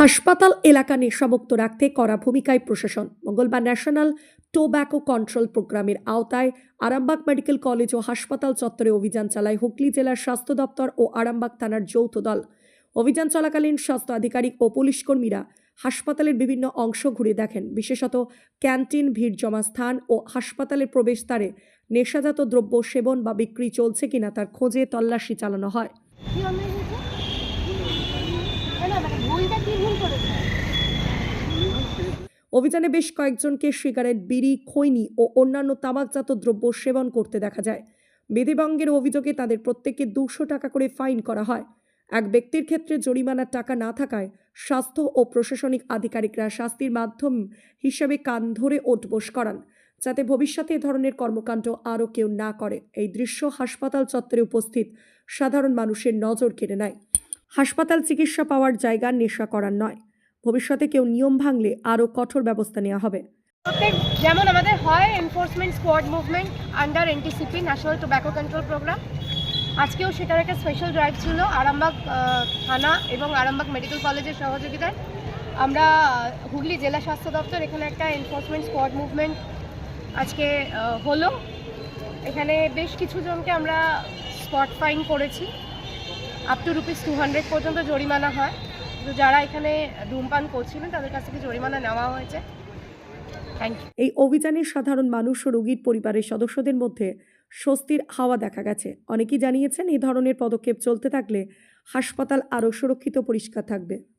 হাসপাতালে এলাকা নেশামুক্ত রাখতে করা ভূমিকায় প্রশাসন। মঙ্গলবার ন্যাশনাল টোব্যাকো কন্ট্রোল প্রোগ্রামের আওতায় আরামবাগ মেডিকেল কলেজ ও হাসপাতাল চত্বরে অভিযান চালায় হুগলি জেলার স্বাস্থ্য দপ্তর ও আরামবাগ থানার যৌথ দল। অভিযান চলাকালীন স্বাস্থ্য আধিকারিক ও পুলিশ কর্মীরা হাসপাতালের বিভিন্ন অংশ ঘুরে দেখেন। বিশেষত ক্যান্টিন ভিড় জমা স্থান ও হাসপাতালের প্রবেশদ্বারে নেশাজাত দ্রব্য সেবন বা বিক্রি চলছে কিনা তার খোঁজে তল্লাশি চালানো হয়। মানে অভিযানে বেশ কয়েকজনকে সিগারেট বিড়ি খৈনি ও অন্যান্য তামাকজাত দ্রব্য সেবন করতে দেখা যায়। বিধিভঙ্গের অভিযোগে তাদের প্রত্যেককে দুশো টাকা করে ফাইন করা হয়। এক ব্যক্তির ক্ষেত্রে জরিমানার টাকা না থাকায় স্বাস্থ্য ও প্রশাসনিক আধিকারিকরা শাস্তির মাধ্যম হিসেবে কান ধরে ওঠবোস করান, যাতে ভবিষ্যতে এ ধরনের কর্মকাণ্ড আরও কেউ না করে। এই দৃশ্য হাসপাতাল চত্বরে উপস্থিত সাধারণ মানুষের নজর কেড়ে নেয়। হাসপাতাল চিকিৎসা পাওয়ার জায়গা নেশা করার নয়। ভবিষ্যতে কেউ নিয়ম ভাঙলে আরও কঠোর ব্যবস্থা নেওয়া হবে। প্রত্যেক যেমন আমাদের হয় enforcement squad movement under NTCP national tobacco control programme আজকেও সেটার একটা স্পেশাল ড্রাইভ ছিল, আরামবাগ থানা এবং আরামবাগ মেডিকেল কলেজের সহযোগিতায়। আমরা হুগলি জেলা স্বাস্থ্য দপ্তর এখানে একটা এনফোর্সমেন্ট স্কোয়াড মুভমেন্ট আজকে হলো। এখানে বেশ কিছু জনকে আমরা স্পট ফাইন করেছি। Up to rupees two hundred পর্যন্ত জরিমানা হয়। তো যারা এখানে ধূমপান করছিলেন, তাদের কাছ থেকে জরিমানা নেওয়া হয়েছে। থ্যাংক ইউ এই অভিযানে সাধারণ মানুষ ও রোগীর পরিবারের সদস্যদের মধ্যে স্বস্তির হাওয়া দেখা গেছে। অনেকেই জানিয়েছেন এই ধরনের পদক্ষেপ চলতে থাকলে হাসপাতাল আরও সুরক্ষিত পরিষ্কার থাকবে।